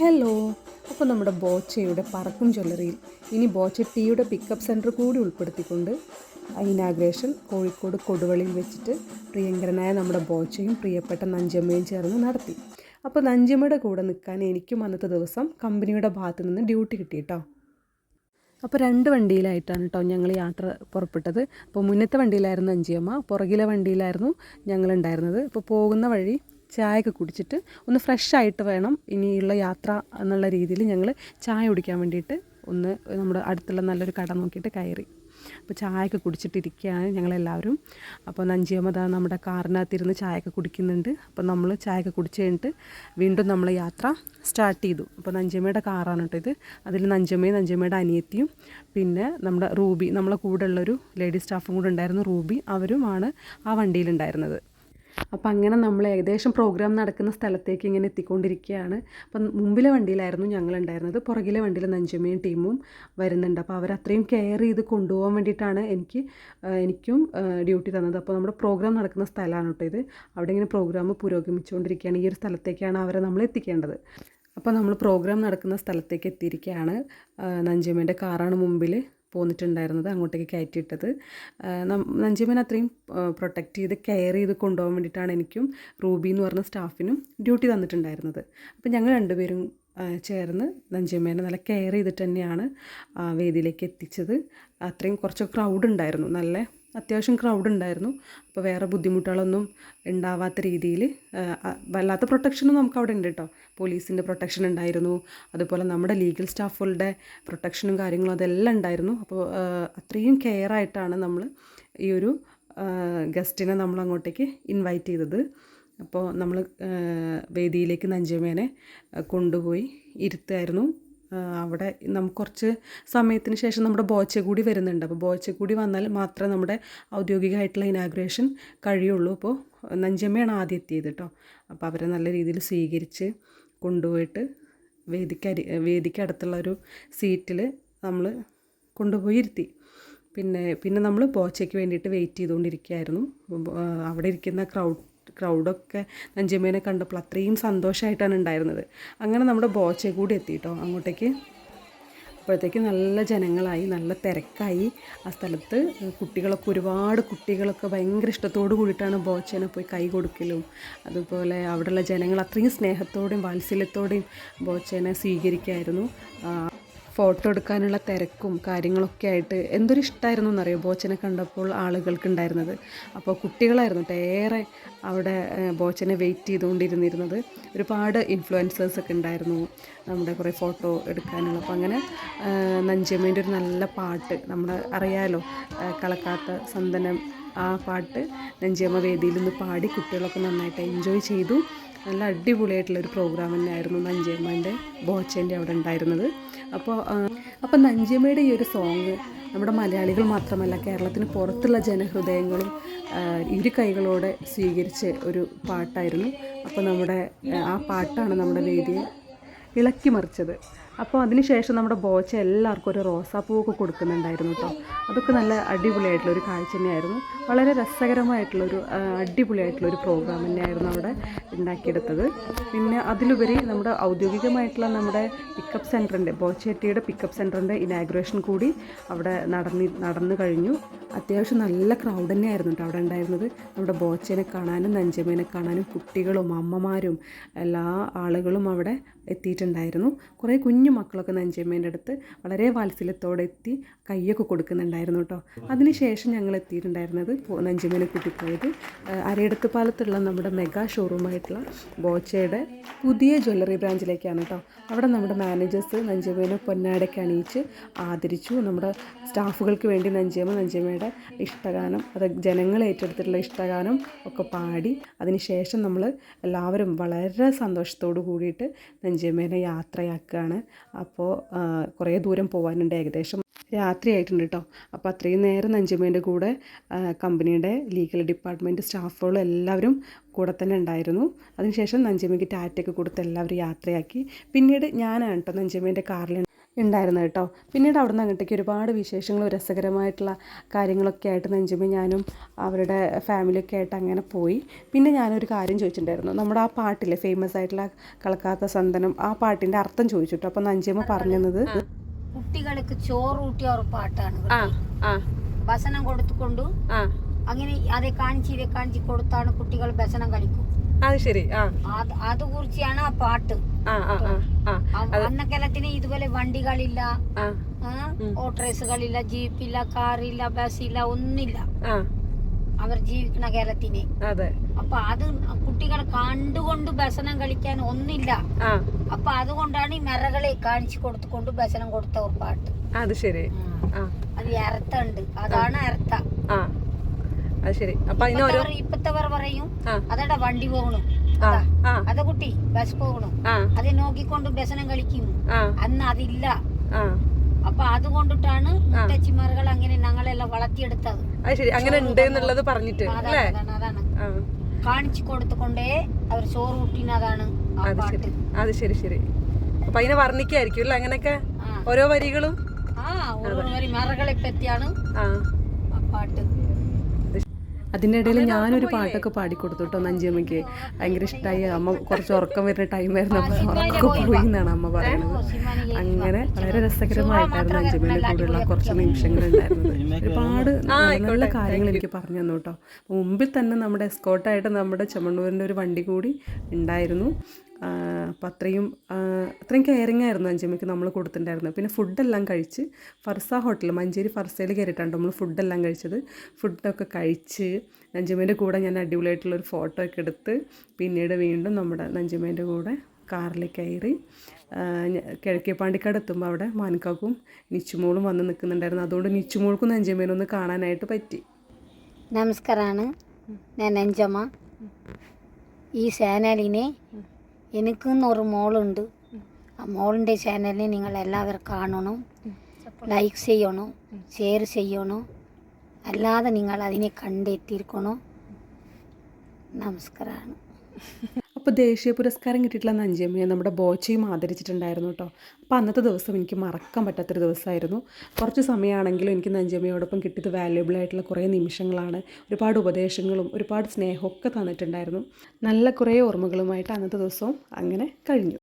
Hello. അപ്പോൾ നമ്മുടെ ബോച്ചയുടെ പറക്കും ജ്വല്ലറിയിൽ ഇനി ബോച്ച ടീയുടെ പിക്കപ്പ് സെന്റർ കൂടി ഉൾപ്പെടുത്തിക്കൊണ്ട് ഇനാഗ്രേഷൻ കോഴിക്കോട് കൊടുവള്ളിയിൽ വെച്ചിട്ട് പ്രിയങ്കരനായ നമ്മുടെ ബോച്ചയും പ്രിയപ്പെട്ട നഞ്ചമ്മയും ചേർന്ന് നടത്തി. അപ്പോൾ നഞ്ചമ്മയുടെ കൂടെ നിൽക്കാൻ എനിക്കും അന്നത്തെ ദിവസം കമ്പനിയുടെ ഭാഗത്ത് നിന്ന് ഡ്യൂട്ടി കിട്ടി കേട്ടോ അപ്പോൾ രണ്ട് വണ്ടിയിലായിട്ടാണ് കേട്ടോ ഞങ്ങൾ യാത്ര പുറപ്പെട്ടത്. അപ്പോൾ മുന്നത്തെ വണ്ടിയിലായിരുന്നു അഞ്ചിയമ്മ പുറകിലെ വണ്ടിയിലായിരുന്നു ഞങ്ങളുണ്ടായിരുന്നത്. അപ്പോൾ പോകുന്ന വഴി ചായയൊക്കെ കുടിച്ചിട്ട് ഒന്ന് ഫ്രഷ് ആയിട്ട് വേണം ഇനിയുള്ള യാത്ര എന്നുള്ള രീതിയിൽ ഞങ്ങൾ ചായ കുടിക്കാൻ വേണ്ടിയിട്ട് ഒന്ന് നമ്മുടെ അടുത്തുള്ള നല്ലൊരു കട നോക്കിയിട്ട് കയറി. അപ്പോൾ ചായയൊക്കെ കുടിച്ചിട്ടിരിക്കുകയാണ് ഞങ്ങളെല്ലാവരും. അപ്പോൾ നഞ്ചിയമ്മത നമ്മുടെ കാറിനകത്തിരുന്ന് ചായയൊക്കെ കുടിക്കുന്നുണ്ട്. അപ്പോൾ നമ്മൾ ചായയൊക്കെ കുടിച്ച് കഴിഞ്ഞിട്ട് വീണ്ടും നമ്മൾ യാത്ര സ്റ്റാർട്ട് ചെയ്തു. അപ്പോൾ നഞ്ചിയമ്മയുടെ കാറാണ് കേട്ടോ ഇത്. അതിൽ നഞ്ചമ്മയും നഞ്ചമ്മയുടെ അനിയത്തിയും പിന്നെ നമ്മുടെ റൂബി നമ്മളെ കൂടെ ഉള്ളൊരു ലേഡി സ്റ്റാഫും കൂടെ ഉണ്ടായിരുന്നു റൂബി അവരുമാണ് ആ വണ്ടിയിലുണ്ടായിരുന്നത്. അപ്പം അങ്ങനെ നമ്മൾ ഏകദേശം പ്രോഗ്രാം നടക്കുന്ന സ്ഥലത്തേക്ക് ഇങ്ങനെ എത്തിക്കൊണ്ടിരിക്കുകയാണ് അപ്പം മുമ്പിലെ വണ്ടിയിലായിരുന്നു ഞങ്ങളുണ്ടായിരുന്നത്. പുറകിലെ വണ്ടിയിൽ നഞ്ചമ്മയും ടീമും വരുന്നുണ്ട്. അപ്പോൾ അവരത്രയും കെയർ ചെയ്ത് കൊണ്ടുപോകാൻ വേണ്ടിയിട്ടാണ് എനിക്ക് എനിക്കും ഡ്യൂട്ടി തന്നത്. അപ്പോൾ നമ്മുടെ പ്രോഗ്രാം നടക്കുന്ന സ്ഥലമാണ് കേട്ടോ ഇത്. അവിടെ ഇങ്ങനെ പ്രോഗ്രാം പുരോഗമിച്ചുകൊണ്ടിരിക്കുകയാണ്. ഈ ഒരു സ്ഥലത്തേക്കാണ് അവരെ നമ്മൾ എത്തിക്കേണ്ടത്. അപ്പോൾ നമ്മൾ പ്രോഗ്രാം നടക്കുന്ന സ്ഥലത്തേക്ക് എത്തിയിരിക്കുകയാണ്. നഞ്ചമ്മേന്റെ കാറാണ് മുമ്പിൽ പോന്നിട്ടുണ്ടായിരുന്നത് അങ്ങോട്ടേക്ക് കയറ്റിയിട്ടത്. നഞ്ചിമൻ അത്രയും പ്രൊട്ടക്റ്റ് ചെയ്ത് കെയർ ചെയ്ത് കൊണ്ടുപോകാൻ വേണ്ടിയിട്ടാണ് എനിക്കും റൂബി എന്ന് പറഞ്ഞ സ്റ്റാഫിനും ഡ്യൂട്ടി തന്നിട്ടുണ്ടായിരുന്നത്. അപ്പോൾ ഞങ്ങൾ രണ്ടുപേരും ചേർന്ന് നഞ്ചമ്മേനെ നല്ല കെയർ ചെയ്തിട്ട് തന്നെയാണ് വേദിയിലേക്ക് എത്തിച്ചത്. അത്രയും കുറച്ച് ക്രൗഡ് ഉണ്ടായിരുന്നു. നല്ല അത്യാവശ്യം ക്രൗഡ് ഉണ്ടായിരുന്നു. അപ്പോൾ വേറെ ബുദ്ധിമുട്ടുകളൊന്നും ഉണ്ടാവാത്ത രീതിയിൽ വല്ലാത്ത പ്രൊട്ടക്ഷനും നമുക്ക് അവിടെ ഉണ്ട് കേട്ടോ പോലീസിന്റെ പ്രൊട്ടക്ഷൻ ഉണ്ടായിരുന്നു. അതുപോലെ നമ്മുടെ ലീഗൽ സ്റ്റാഫുകളുടെ പ്രൊട്ടക്ഷനും കാര്യങ്ങളും അതെല്ലാം ഉണ്ടായിരുന്നു. അപ്പോൾ അത്രയും കെയർ ആയിട്ടാണ് നമ്മൾ ഈ ഒരു ഗസ്റ്റിനെ നമ്മൾ അങ്ങോട്ടേക്ക് ഇൻവൈറ്റ് ചെയ്തത്. അപ്പോൾ നമ്മൾ വേദിയിലേക്ക് നഞ്ചമേനെ കൊണ്ടുപോയി ഇരുത്തായിരുന്നു അവിടെ നമുക്ക് കുറച്ച് സമയത്തിന് ശേഷം നമ്മുടെ ബോച്ച കൂടി വരുന്നുണ്ട്. അപ്പോൾ ബോച്ച കൂടി വന്നാൽ മാത്രമേ നമ്മുടെ ഔദ്യോഗികമായിട്ടുള്ള ഇനാഗ്രേഷൻ കഴിയുള്ളൂ. അപ്പോൾ നഞ്ചമ്മയാണ് ആദ്യം എത്തിയത് കേട്ടോ. അപ്പോൾ അവരെ നല്ല രീതിയിൽ സ്വീകരിച്ച് കൊണ്ടുപോയിട്ട് വേദിക്കരി വേദിക്കടുത്തുള്ള ഒരു സീറ്റിൽ നമ്മൾ കൊണ്ടുപോയി ഇരുത്തി. പിന്നെ പിന്നെ നമ്മൾ ബോച്ചയ്ക്ക് വേണ്ടിയിട്ട് വെയിറ്റ് ചെയ്തുകൊണ്ടിരിക്കുകയായിരുന്നു. അവിടെ ഇരിക്കുന്ന ക്രൗഡ് ക്രൗഡൊക്കെ നഞ്ചമ്മേനെ കണ്ടപ്പോൾ അത്രയും സന്തോഷമായിട്ടാണ് ഉണ്ടായിരുന്നത്. അങ്ങനെ നമ്മുടെ ബോച്ച കൂടി എത്തി കേട്ടോ അങ്ങോട്ടേക്ക്. അപ്പോഴത്തേക്ക് നല്ല ജനങ്ങളായി നല്ല തിരക്കായി. ആ സ്ഥലത്ത് കുട്ടികളൊക്കെ ഒരുപാട് കുട്ടികളൊക്കെ ഭയങ്കര ഇഷ്ടത്തോടു കൂടിയിട്ടാണ് ബോച്ചേനെ പോയി കൈ കൊടുക്കലും. അതുപോലെ അവിടെയുള്ള ജനങ്ങൾ അത്രയും സ്നേഹത്തോടെയും വാത്സല്യത്തോടെയും ബോച്ചേനെ സ്വീകരിക്കായിരുന്നു. ഫോട്ടോ എടുക്കാനുള്ള തിരക്കും കാര്യങ്ങളൊക്കെ ആയിട്ട് എന്തൊരു ഇഷ്ടമായിരുന്നു എന്നറിയോ? ബോച്ചനെ കണ്ടപ്പോൾ ആളുകൾക്ക് ഉണ്ടായിരുന്നത്. അപ്പോൾ കുട്ടികളായിരുന്നു ട്ടോ ഏറെ അവിടെ ബോച്ചനെ വെയിറ്റ് ചെയ്തുകൊണ്ടിരുന്നിരുന്നത്. ഒരുപാട് ഇൻഫ്ലുവൻസേഴ്സ് ഒക്കെ ഉണ്ടായിരുന്നു നമ്മുടെ കുറേ ഫോട്ടോ എടുക്കാനുള്ള. അപ്പോൾ അങ്ങനെ നഞ്ചമ്മേന്റെ ഒരു നല്ല പാട്ട് നമ്മൾ അറിയാലോ കളക്കാത്ത സന്തനം ആ പാട്ട് നഞ്ചിയമ്മ വേദിയിൽ നിന്ന് പാടി കുട്ടികളൊക്കെ നന്നായിട്ട് എൻജോയ് ചെയ്തു. നല്ല അടിപൊളിയായിട്ടുള്ളൊരു പ്രോഗ്രാം തന്നെയായിരുന്നു നഞ്ചിയമ്മേന്റെ ബോച്ചേന്റെ അവിടെ ഉണ്ടായിരുന്നത്. അപ്പോൾ അപ്പോൾ നഞ്ചിയമ്മയുടെ ഈ ഒരു സോങ് നമ്മുടെ മലയാളികൾ മാത്രമല്ല കേരളത്തിന് പുറത്തുള്ള ജനഹൃദയങ്ങളും ഇരു കൈകളോടെ സ്വീകരിച്ച ഒരു പാട്ടായിരുന്നു. അപ്പോൾ നമ്മുടെ ആ, പാട്ടാണ് നമ്മുടെ വേദിയെ ഇളക്കി മറിച്ചത്. അപ്പോൾ അതിനുശേഷം നമ്മുടെ ബോച്ച എല്ലാവർക്കും ഒരു റോസാപ്പൂവൊക്കെ കൊടുക്കുന്നുണ്ടായിരുന്നു കേട്ടോ. അതൊക്കെ നല്ല അടിപൊളിയായിട്ടുള്ള ഒരു കാഴ്ച തന്നെയായിരുന്നു. വളരെ രസകരമായിട്ടുള്ളൊരു ആ, അടിപൊളിയായിട്ടുള്ളൊരു പ്രോഗ്രാം തന്നെയായിരുന്നു അവിടെ ഉണ്ടാക്കിയെടുത്തത്. പിന്നെ അതിലുപരി നമ്മുടെ ഔദ്യോഗികമായിട്ടുള്ള നമ്മുടെ പിക്കപ്പ് സെന്ററിന്റെ ബോച്ചേട്ടിയുടെ പിക്കപ്പ് സെന്ററിന്റെ ഇനാഗ്രേഷൻ കൂടി അവിടെ നടന്നി നടന്നു കഴിഞ്ഞു. അത്യാവശ്യം നല്ല ക്രൗഡ് തന്നെയായിരുന്നു കേട്ടോ അവിടെ ഉണ്ടായിരുന്നത്. നമ്മുടെ ബോച്ചേനെ കാണാനും നഞ്ചമേനെ കാണാനും കുട്ടികളും അമ്മമാരും എല്ലാ ആളുകളും അവിടെ എത്തിയിട്ടുണ്ടായിരുന്നു. കുറേ കുഞ്ഞു മക്കളൊക്കെ നഞ്ചമ്മേന്റെ അടുത്ത് വളരെ വാത്സല്യത്തോടെ എത്തി കൈയൊക്കെ കൊടുക്കുന്നുണ്ടായിരുന്നു കേട്ടോ. അതിനുശേഷം ഞങ്ങൾ എത്തിയിട്ടുണ്ടായിരുന്നത് നഞ്ചമ്മേനെ കൂട്ടിപ്പോയത് അരയിടത്ത് പാലത്തുള്ള നമ്മുടെ മെഗാ ഷോറൂമായിട്ടുള്ള ബോച്ചയുടെ പുതിയ ജ്വല്ലറി ബ്രാഞ്ചിലേക്കാണ് കേട്ടോ. അവിടെ നമ്മുടെ മാനേജേഴ്സ് നഞ്ചമ്മേനെ പൊന്നാടയ്ക്ക് അണിയിച്ച് ആദരിച്ചു. നമ്മുടെ സ്റ്റാഫുകൾക്ക് വേണ്ടി നഞ്ചമ്മ നഞ്ചമ്മയുടെ ഇഷ്ടഗാനം അത് ജനങ്ങൾ ഏറ്റെടുത്തിട്ടുള്ള ഇഷ്ടഗാനം ഒക്കെ പാടി അതിനുശേഷം നമ്മൾ എല്ലാവരും വളരെ സന്തോഷത്തോടു കൂടിയിട്ട് നഞ്ചമ്മേനെ യാത്രയാക്കുകയാണ്. അപ്പോൾ കുറേ ദൂരം പോകാനുണ്ട് ഏകദേശം. രാത്രിയായിട്ടുണ്ട് കേട്ടോ അപ്പോൾ അത്രയും നേരം നഞ്ചമ്മേന്റെ കൂടെ കമ്പനിയുടെ ലീഗൽ ഡിപ്പാർട്ട്മെന്റ് സ്റ്റാഫുകളും എല്ലാവരും കൂടെ തന്നെ ഉണ്ടായിരുന്നു. അതിനുശേഷം നഞ്ചമ്മയ്ക്ക് ടാറ്റയൊക്കെ കൊടുത്ത് എല്ലാവരും യാത്രയാക്കി. പിന്നീട് ഞാനാണ് കേട്ടോ നഞ്ചമ്മേന്റെ കാറിൽ ഉണ്ടായിരുന്നത് കേട്ടോ. പിന്നീട് അവിടെ നിന്ന് അങ്ങോട്ടേക്ക് ഒരുപാട് വിശേഷങ്ങളും രസകരമായിട്ടുള്ള കാര്യങ്ങളൊക്കെ ആയിട്ട് നെഞ്ചുമ്പോൾ ഞാനും അവരുടെ ഫാമിലിയൊക്കെ ആയിട്ട് അങ്ങനെ പോയി. പിന്നെ ഞാനൊരു കാര്യം ചോദിച്ചിട്ടുണ്ടായിരുന്നു. നമ്മുടെ ആ പാട്ടിലെ ഫേമസ് ആയിട്ടുള്ള കളക്കാത്ത സന്തനം ആ പാട്ടിന്റെ അർത്ഥം ചോദിച്ചിട്ടു. അപ്പോൾ നഞ്ചിയമ്മ പറഞ്ഞത് കുട്ടികൾക്ക് ചോറൂട്ടിയ ഒരു പാട്ടാണ് ആ ആ. ഭക്ഷണം കൊടുത്തുകൊണ്ടു ആ. അങ്ങനെ അതെ കാണിച്ച് ഇതെ കാണിച്ച് കൊടുത്താണ് കുട്ടികൾ ഭക്ഷണം കഴിക്കും. അത് ശരി അത് കുറിച്ചാണ് ആ പാട്ട്. ആ ആ. അന്നക്കാലത്തിന് ഇതുപോലെ വണ്ടികളില്ല. ഓട്ടോറിക്ഷകളില്ല ജീപ്പില്ല കാറില്ല ബസ്സില്ല ഒന്നില്ല അവർ ജീവിക്കുന്ന കേരളത്തിന്. അപ്പൊ അത് കുട്ടികൾ കണ്ടുകൊണ്ട് ഭക്ഷണം കളിക്കാൻ ഒന്നില്ല. അപ്പൊ അതുകൊണ്ടാണ് ഈ മെറകളെ കാണിച്ചു കൊടുത്തുകൊണ്ട് ഭക്ഷണം കൊടുത്ത ഒരു പാട്ട്. അത് ശരി. അത് അർത്ഥമുണ്ട് അതാണ് അർത്ഥ അത് ശരി. അപ്പൊ ഇപ്പത്തവർ പറയും. അതടാ വണ്ടി പോകണം അതാ കുട്ടി ബസ് പോകണം. അത് നോക്കിക്കൊണ്ട് ബസനം കളിക്കും അന്ന് അതില്ല. അപ്പൊ അതുകൊണ്ടിട്ടാണ് മുത്തച്ചിമാറുകൾ അങ്ങനെ ഞങ്ങളെല്ലാം വളർത്തിയെടുത്തത്. അങ്ങനെ ഉണ്ട് എന്നുള്ളത് പറഞ്ഞിട്ട് അതാണ് അതാണ് കാണിച്ചു കൊടുത്തുകൊണ്ടേ അവർ ചോറ് കൂട്ടിനതാണ് അത് ശരി. ശരി അപ്പൊ അതിനെ വർണിക്കായിരിക്കും അല്ലെ? അങ്ങനെയൊക്കെ ഓരോ വരികളും? ആ ഓരോ വരി മറകളെ പറ്റിയാണ് ആ പാട്ട്. അതിന്റെ ഇടയിൽ ഞാനൊരു പാട്ടൊക്കെ പാടിക്കൊടുത്തു കേട്ടോ നഞ്ചിയമ്മയ്ക്ക്. ഭയങ്കര ഇഷ്ടമായി അമ്മ കുറച്ച് ഉറക്കം വരുന്ന ടൈം ആയിരുന്നു. അപ്പോൾ ഉറക്കം പോയി എന്നാണ് അമ്മ പറയുന്നത് അങ്ങനെ വളരെ രസകരമായിട്ടായിരുന്നു നഞ്ചിയമ്മയുടെ കൂടെയുള്ള കുറച്ച് നിമിഷങ്ങൾ ഉണ്ടായിരുന്നത്. ഒരുപാട് നല്ല കാര്യങ്ങൾ എനിക്ക് പറഞ്ഞു തന്നു കേട്ടോ മുമ്പിൽ തന്നെ നമ്മുടെ എസ്കോട്ടായിട്ട് നമ്മുടെ ചെമ്മണ്ണൂരിന്റെ ഒരു വണ്ടി കൂടി ഉണ്ടായിരുന്നു. അപ്പം അത്രയും അത്രയും കെയറിങ് ആയിരുന്നു അഞ്ചമ്മയ്ക്ക് നമ്മൾ കൊടുത്തിട്ടുണ്ടായിരുന്നത്. പിന്നെ ഫുഡെല്ലാം കഴിച്ച് ഫർസ ഹോട്ടൽ മഞ്ചേരി ഫർസയിൽ കയറിയിട്ടാണ് നമ്മൾ ഫുഡെല്ലാം കഴിച്ചത്. ഫുഡൊക്കെ കഴിച്ച് നഞ്ചമ്മേന്റെ കൂടെ ഞാൻ അടിപൊളിയായിട്ടുള്ളൊരു ഫോട്ടോ ഒക്കെ എടുത്ത് പിന്നീട് വീണ്ടും നമ്മുടെ നഞ്ചമ്മേന്റെ കൂടെ കാറിൽ കയറി കിഴക്കേ പാണ്ടിക്കാട് എത്തുമ്പോൾ അവിടെ മാനക്കാക്കും നിച്ചുമോളും വന്ന് നിൽക്കുന്നുണ്ടായിരുന്നു. അതുകൊണ്ട് നിച്ചുമോൾക്കും നഞ്ചമ്മേനൊന്ന് കാണാനായിട്ട് പറ്റി. നമസ്കാരമാണ് ഞാൻ അഞ്ചമ്മ ഈ ചാനലിനെ എനിക്കെന്നൊരു മോളുണ്ട്. ആ മോളിന്റെ ചാനലിനെ നിങ്ങൾ എല്ലാവരും കാണണം. ലൈക്ക് ചെയ്യണം. ഷെയർ ചെയ്യണം. അല്ലാതെ നിങ്ങൾ അതിനെ കണ്ടെത്തിയിരിക്കണം. നമസ്കാരമാണ്. അപ്പോൾ ദേശീയ പുരസ്കാരം കിട്ടിയിട്ടുള്ള നഞ്ചിയമ്മയെ നമ്മുടെ ബോച്ചയും ആദരിച്ചിട്ടുണ്ടായിരുന്നു കേട്ടോ. അപ്പോൾ അന്നത്തെ ദിവസം എനിക്ക് മറക്കാൻ പറ്റാത്തൊരു ദിവസമായിരുന്നു. കുറച്ച് സമയമാണെങ്കിലും എനിക്ക് നഞ്ചിയമ്മയോടൊപ്പം കിട്ടിയത് വാല്യുബിൾ ആയിട്ടുള്ള കുറേ നിമിഷങ്ങളാണ്. ഒരുപാട് ഉപദേശങ്ങളും ഒരുപാട് സ്നേഹമൊക്കെ തന്നിട്ടുണ്ടായിരുന്നു. നല്ല കുറേ ഓർമ്മകളുമായിട്ട് അന്നത്തെ ദിവസവും അങ്ങനെ കഴിഞ്ഞു.